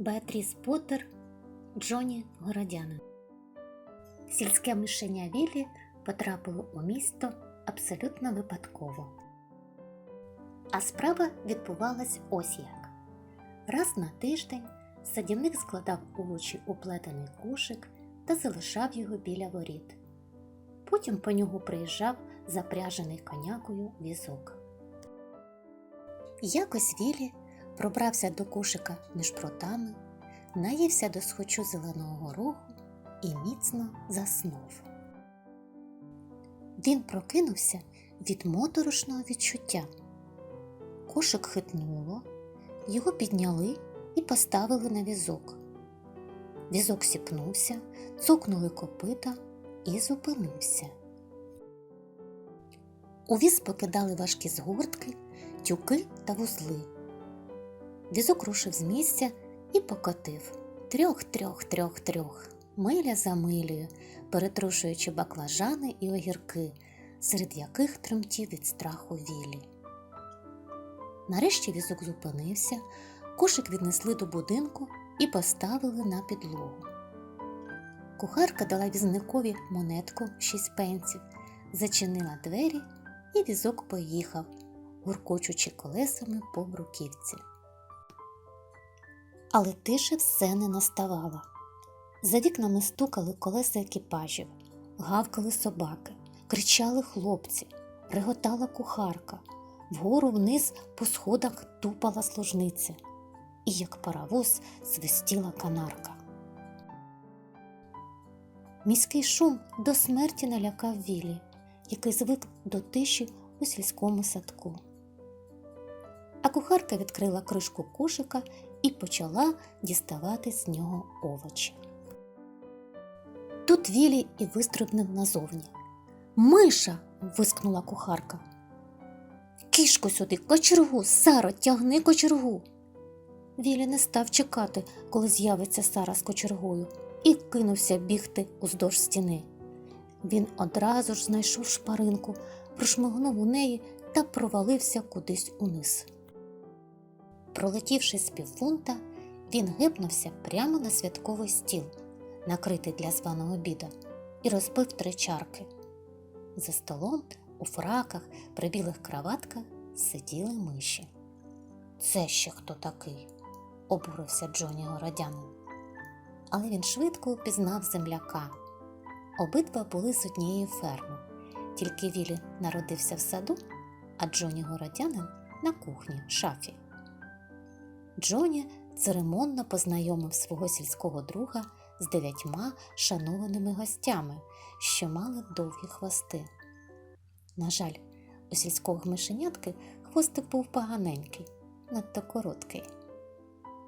Беатріс Поттер, Джоні Городянин. Сільське мишеня Віллі потрапило у місто абсолютно випадково. А справа відбувалась ось як. Раз на тиждень садівник складав овочі у плетений кошик та залишав його біля воріт. Потім по нього приїжджав запряжений конякою візок. Якось Вілі пробрався до кошика між прутами, наївся до схочу зеленого гороху і міцно заснув. Він прокинувся від моторошного відчуття. Кошик хитнуло, його підняли і поставили на візок. Візок сіпнувся, цокнули копита і зупинився. У віз покидали важкі згортки, тюки та вузли. Візок рушив з місця і покотив трьох, трьох, трьох, трьох, миля за милею, перетрушуючи баклажани і огірки, серед яких тремтів від страху вілі. Нарешті візок зупинився, кошик віднесли до будинку і поставили на підлогу. Кухарка дала візникові монетку шість пенсів, зачинила двері, і візок поїхав, гуркочучи колесами по бруківці. Але тиша все не наставала. За вікнами стукали колеса екіпажів, гавкали собаки, кричали хлопці, реготала кухарка, вгору вниз по сходах тупала служниця, і як паровоз свистіла канарка. Міський шум до смерті налякав Вілі, який звик до тиші у сільському садку. А кухарка відкрила кришку кошика і почала діставати з нього овочі. Тут Вілі і вистрибнув назовні. Миша. вискнула кухарка. Кішку сюди, кочергу, Саро, тягни кочергу. Вілі не став чекати, коли з'явиться Сара з кочергою, і кинувся бігти уздовж стіни. Він одразу ж знайшов шпаринку, прошмигнув у неї та провалився кудись униз. Пролетівши з півфунта, він гипнувся прямо на святковий стіл, накритий для званого обіда, і розбив три чарки. За столом, у фраках, при білих краватках сиділи миші. Це ще хто такий? обурився Джоні Городянин. Але він швидко упізнав земляка. Обидва були з однієї ферми, тільки Вілі народився в саду, а Джоні Городянин на кухні шафі. Джоні церемонно познайомив свого сільського друга з дев'ятьма шанованими гостями, що мали довгі хвости. На жаль, у сільського мишенятки хвостик був поганенький, надто короткий.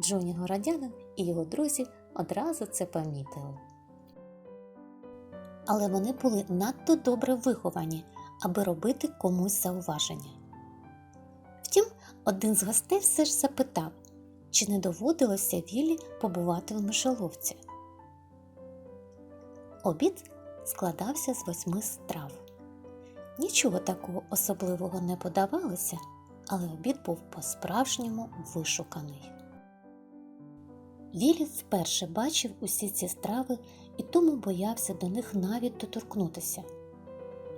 Джоні Городянин і його друзі одразу це помітили. Але вони були надто добре виховані, аби робити комусь зауваження. Втім, один з гостей все ж запитав, чи не доводилося Віллі побувати в мишоловці. Обід складався з восьми страв. Нічого такого особливого не подавалося, але обід був по-справжньому вишуканий. Вілі вперше бачив усі ці страви і тому боявся до них навіть доторкнутися.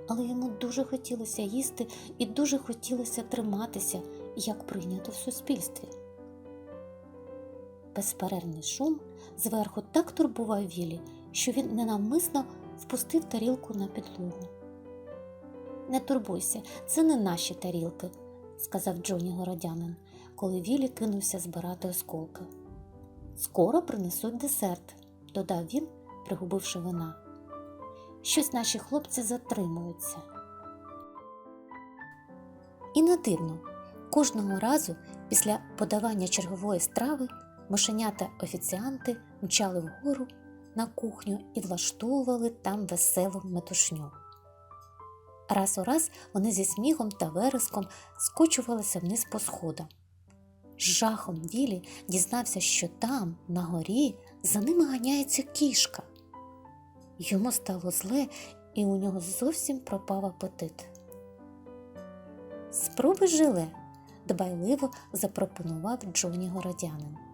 Але йому дуже хотілося їсти і дуже хотілося триматися, як прийнято в суспільстві. Безперервний шум зверху так турбував Вілі, що він ненавмисно впустив тарілку на підлогу. Не турбуйся, це не наші тарілки, сказав Джоні Городянин, коли Вілі кинувся збирати осколки. Скоро принесуть десерт, додав він, пригубивши вина. Щось наші хлопці затримуються. І не дивно, кожного разу після подавання чергової страви мишенята офіціанти мчали вгору на кухню і влаштовували там веселу метушню. Раз у раз вони зі сміхом та вереском скочувалися вниз по сходам. З жахом Вілі дізнався, що там, на горі, за ними ганяється кішка. Йому стало зле, і у нього зовсім пропав апетит. Спробуй желе, дбайливо запропонував Джоні Городянин.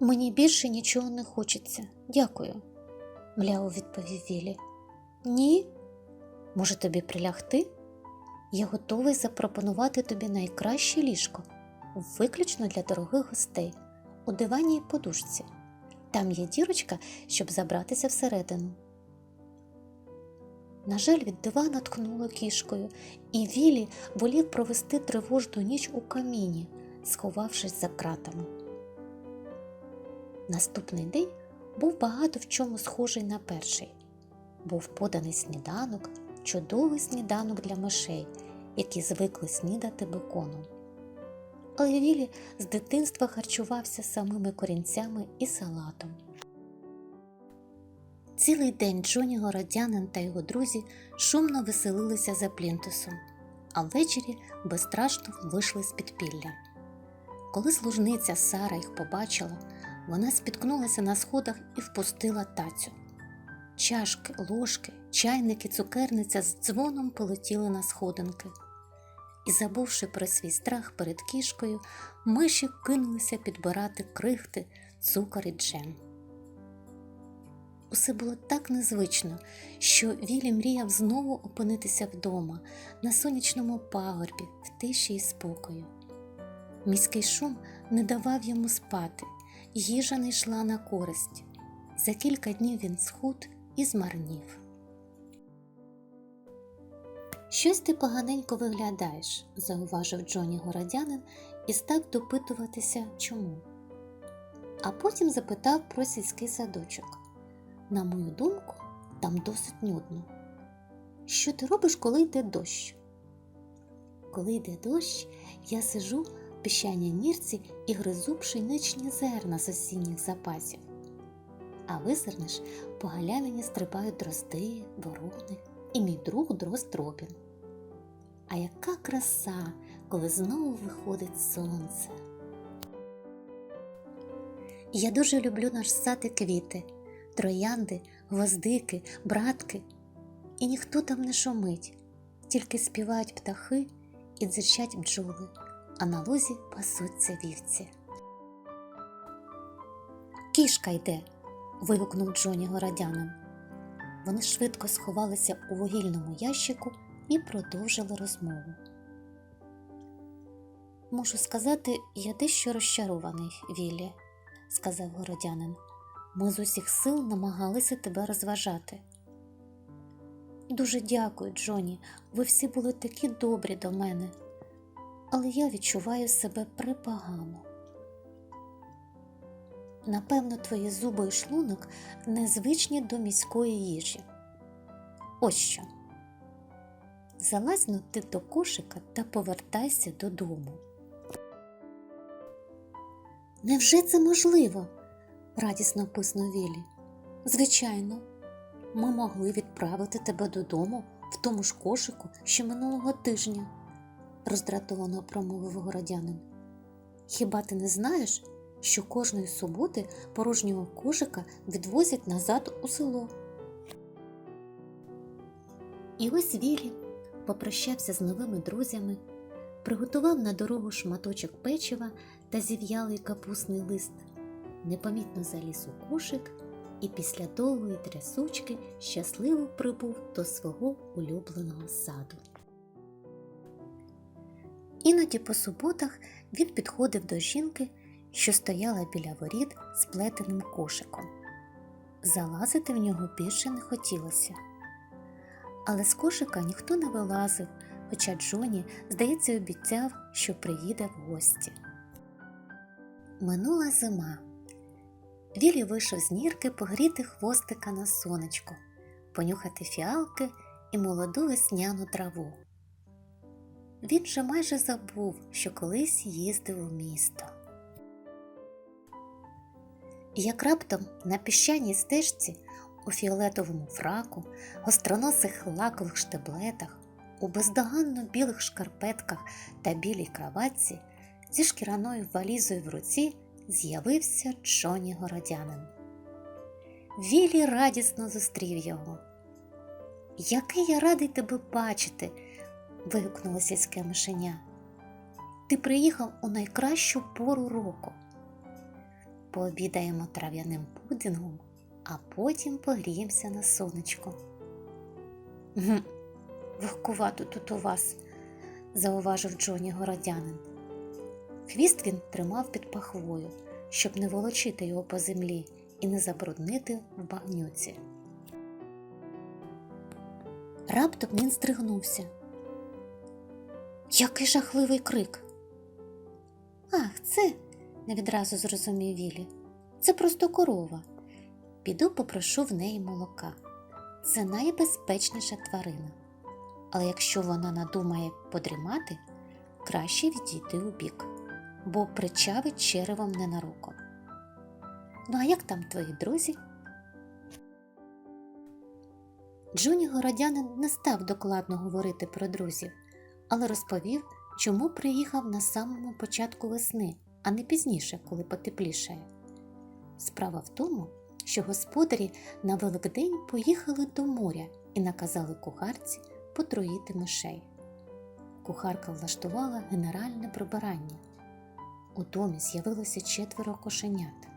Мені більше нічого не хочеться. Дякую, мляво відповів Вілі. Ні. Може, тобі прилягти? Я готовий запропонувати тобі найкраще ліжко, виключно для дорогих гостей, у дивані й подушці. Там є дірочка, щоб забратися всередину. На жаль, від дивана ткнуло кішкою, і Вілі волів провести тривожну ніч у каміні, сховавшись за кратами. Наступний день був багато в чому схожий на перший. Був поданий сніданок, чудовий сніданок для мишей, які звикли снідати беконом. Але Вілі з дитинства харчувався самими корінцями і салатом. Цілий день Джоні Городянин та його друзі шумно веселилися за плінтусом, а ввечері безстрашно вийшли з підпілля. Коли служниця Сара їх побачила, вона спіткнулася на сходах і впустила тацю. Чашки, ложки, чайники, цукерниця з дзвоном полетіли на сходинки. І, забувши про свій страх перед кішкою, миші кинулися підбирати крихти, цукор і джем. Усе було так незвично, що Вілі мріяв знову опинитися вдома, на сонячному пагорбі, в тиші і спокою. Міський шум не давав йому спати, їжа не йшла на користь. За кілька днів він схуд і змарнів. Щось ти поганенько виглядаєш, зауважив Джоні Городянин і став допитуватися чому. А потім запитав про сільський садочок. На мою думку, там досить нудно. Що ти робиш, коли йде дощ? Коли йде дощ, я сижу в піщаній нірці і гризу пшеничні зерна з осінніх запасів. А визирнеш, по галявині стрибають дрозди, ворони і мій друг дрозд Робін. А яка краса, коли знову виходить сонце. Я дуже люблю і квіти, троянди, гвоздики, братки, і ніхто там не шумить, тільки співають птахи і дзичать бджоли, а на лузі пасуться вівці. Кішка йде. вигукнув Джоні городянин. Вони швидко сховалися у вугільному ящику і продовжили розмову. Можу сказати, я дещо розчарований, Віллі, сказав городянин. Ми з усіх сил намагалися тебе розважати. Дуже дякую, Джоні. Ви всі були такі добрі до мене, але я відчуваю себе припогано. Напевно, твої зуби і шлунок незвичні до міської їжі. Ось що. Залазь ти до кошика та повертайся додому. Невже це можливо? радісно писнув Вілі. Звичайно, ми могли відправити тебе додому в тому ж кошику ще минулого тижня, роздратовано промовив городянин. Хіба ти не знаєш, що кожної суботи порожнього кошика відвозять назад у село? І ось Вілі попрощався з новими друзями, приготував на дорогу шматочок печива та зів'ялий капусний лист, непомітно заліз у кошик і після довгої трясучки щасливо прибув до свого улюбленого саду. Іноді по суботах він підходив до жінки, що стояла біля воріт з плетеним кошиком. Залазити в нього більше не хотілося. Але з кошика ніхто не вилазив, хоча Джоні, здається, обіцяв, що приїде в гості. Минула зима. Вілі вийшов з нірки погріти хвостика на сонечко, понюхати фіалки і молоду весняну траву. Він же майже забув, що колись їздив у місто. Як раптом на піщаній стежці у фіолетовому фраку, гостроносих лакових штеблетах, у бездоганно білих шкарпетках та білій краватці зі шкіряною валізою в руці з'явився Джоні Городянин. Вілі радісно зустрів його. Який я радий тебе бачити, вигукнуло сільське мишеня. Ти приїхав у найкращу пору року. пообідаємо трав'яним пудингом, а потім погріємося на сонечку. «Гм, Вогкувато тут у вас, зауважив Джоні городянин. Хвіст він тримав під пахвою, щоб не волочити його по землі і не забруднити в багнюці. Раптом він стригнувся. Який жахливий крик. Ах, це, не відразу зрозумів Вілі. Це просто корова. Піду попрошу в неї молока. Це найбезпечніша тварина. Але якщо вона надумає подрімати, краще відійти у бік, бо причавить черевом ненароком. Ну, а як там твої друзі? Джоні Городянин не став докладно говорити про друзів, але розповів, чому приїхав на самому початку весни, а не пізніше, коли потеплішає. Справа в тому, що господарі на Великдень поїхали до моря і наказали кухарці потруїти мишей. Кухарка влаштувала генеральне прибирання. У домі з'явилося четверо кошенят.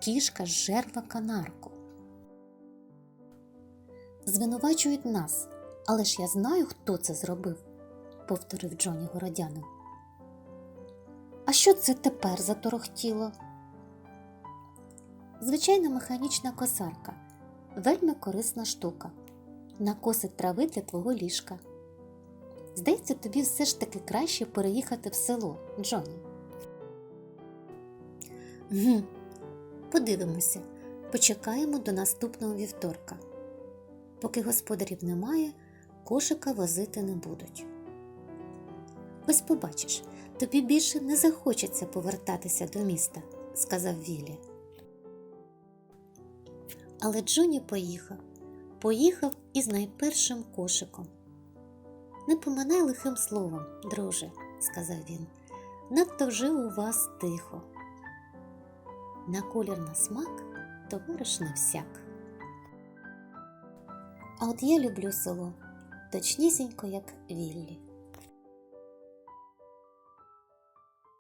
Кішка зжерла канарку. Звинувачують нас, але ж я знаю, хто це зробив, повторив Джоні Городянин. А що це тепер заторохтіло? Звичайна механічна косарка, вельми корисна штука. Накосить трави для твого ліжка. Здається, тобі все ж таки краще переїхати в село, Джоні. Гм, Подивимося, почекаємо до наступного вівторка. Поки господарів немає, кошика возити не будуть. Ось побачиш, тобі більше не захочеться повертатися до міста, сказав Вілі. Але Джоні поїхав, поїхав із найпершим кошиком. Не поминай лихим словом, друже, сказав він. Надто вже у вас тихо. На колір на смак товариш не всяк. А от я люблю село, точнісінько, як Віллі.